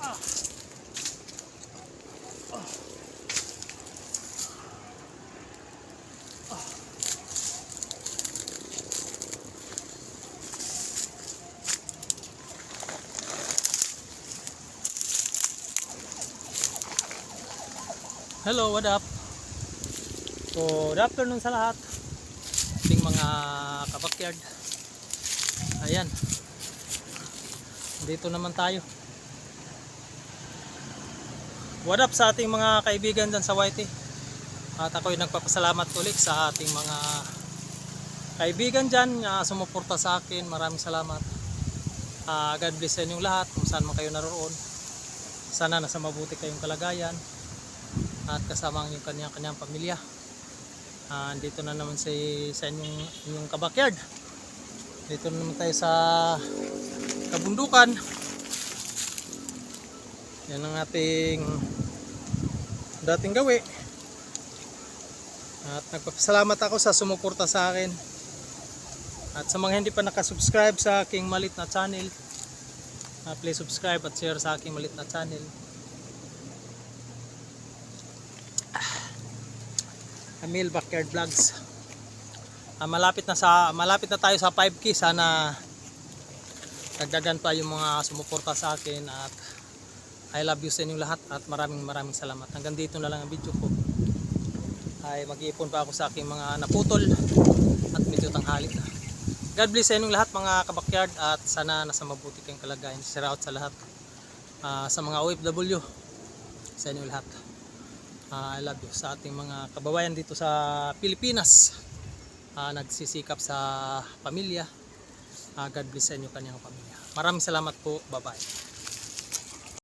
Hello, what up? So, good afternoon sa lahat. Ating mga kabakyard. Ayan. Dito naman tayo. What up sa ating mga kaibigan dyan sa YT? At ako'y nagpapasalamat ulit sa ating mga kaibigan dyan na sumuporta sa akin. Maraming salamat. Ah, God bless sa inyong lahat kung saan man kayo naroon. Sana nasa mabuti kayong kalagayan at kasama ang yung kanyang kanyang pamilya. Ah, dito na naman sa sa inyong inyong kabakyard. Dito na naman tayo sa kabundukan. Yan ang ating dating gawi. At nagpapasalamat ako sa sumuporta sa akin. At sa mga hindi pa nakasubscribe sa aking malit na channel, ah, please subscribe at share sa aking malit na channel. Emil Backyard Vlogs. Ah, malapit na sa malapit na tayo sa 5k sana dagdagan pa yung mga sumuporta sa akin at I love you sa inyong lahat at maraming maraming salamat. Hanggang dito na lang ang video ko. Ay mag-iipon pa ako sa aking mga naputol at medyo tanghali na. God bless sa inyong lahat mga kabakyard at sana nasa mabuti kayong kalagayan. Shout out sa lahat. Ah, sa mga OFW sa inyong lahat. Ah, I love you sa ating mga kababayan dito sa Pilipinas. Ah, nagsisikap sa pamilya. Ah, God bless sa inyo kanyang pamilya. Maraming salamat po. Bye-bye.